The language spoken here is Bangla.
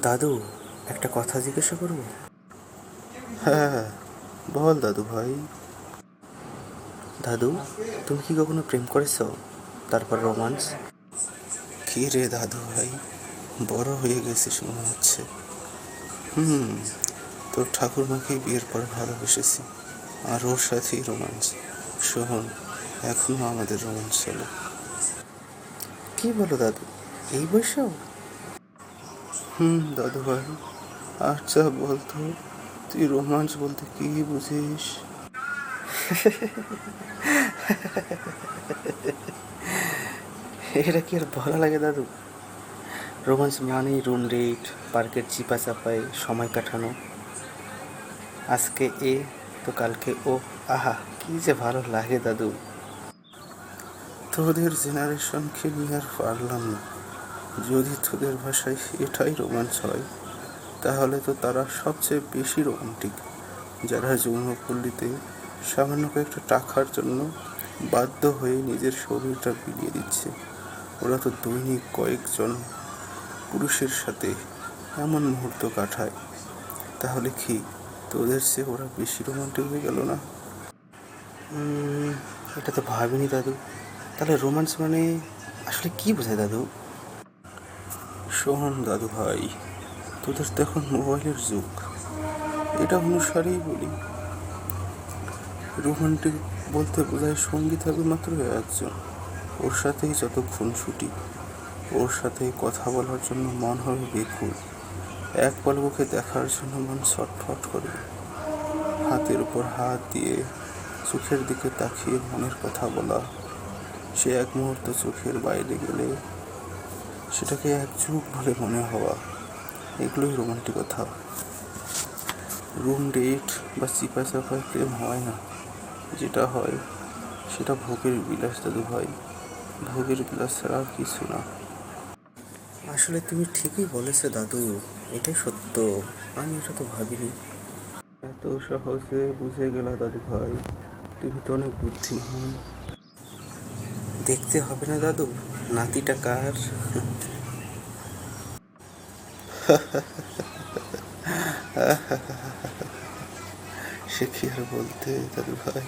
দাদু একটা কথা জিজ্ঞাসা করব? হ্যাঁ বল দাদু ভাই। দাদু তুমি কি কখনো প্রেম করেছ? তারপর রোমান্স? কি রে দাদু ভাই বড় হয়ে গেছিস মনে হচ্ছে। হুম তোর ঠাকুরমাকে বিয়ের পর ভালোবেসেছি আর ওর সাথেই রোমান্স। শোন এখনও আমাদের রোমান্স চলে। কি বলো দাদু এই বয়সেও? হুম দাদু ভাই আচ্ছা বলতো, তুই রোমান্স বলতে কি বুঝিস? এটা কি আর ভালো লাগে, দাদু? রোমান্স মানেই রুম ডেট পার্কের চিপা চাপায় সময় কাটানো। আজকে এ, তো কালকে ও। আহা, কি যে ভালো লাগে, দাদু। তোদের জেনারেশনকে নিয়ে আর পারলাম না। যদি তোদের ভাষায় এটাই রোমাঞ্চ হয়, তাহলে তো তারা সবচেয়ে বেশি রোমান্টিক। যারা যৌনপল্লীতে সামান্য কয়েকটা টাকার জন্য বাধ্য হয়ে নিজের শরীরটা বিলিয়ে দিচ্ছে, ওরা তো দৈনিক কয়েকজন পুরুষের সাথে এমন মুহূর্ত কাটায়। তাহলে কি তোদের চেয়ে ওরা বেশি রোমান্টিক হয়ে গেল না? এটা তো ভাবিনি দাদু। তাহলে রোমান্স মানে আসলে কি বোঝায় দাদু? শোন দাদু ভাই, তোদের তো এখন মোবাইলের যুগ। এটা অনুসারেই বলি। রোমান্টিক বলতে বোঝায় সঙ্গী থাকবে মাত্র একজন। ওর সাথেই যতক্ষণ ছুটি, ওর সাথেই কথা বলার জন্য মন হবে বেকুল এক পলকে দেখার জন্য মন ছটফট করবে হাতের উপর হাত দিয়ে চোখের দিকে তাকিয়ে মনের কথা বলা। সে এক মুহূর্ত চোখের বাইরে গেলে সেটাকে এক যুগ বলে মনে হওয়া এগুলোই রোমান্টিকতা রুম ডেট বা চিপা চাপায় প্রেম হয় না। যেটা হয় সেটা ভোগের বিলাস দাদু ভাই। ভোগের বিলাস ছাড়া কিছু না। আসলে তুমি ঠিকই বলেছ দাদু। এটাই সত্য। আমি এটা তো ভাবিনি। এত সহজে বুঝে গেলা দাদু ভাই। তুমি তো অনেক বুদ্ধিমান। দেখতে হবে না দাদু নাতিটা কার? সে কি আর বলতে দাদু ভাই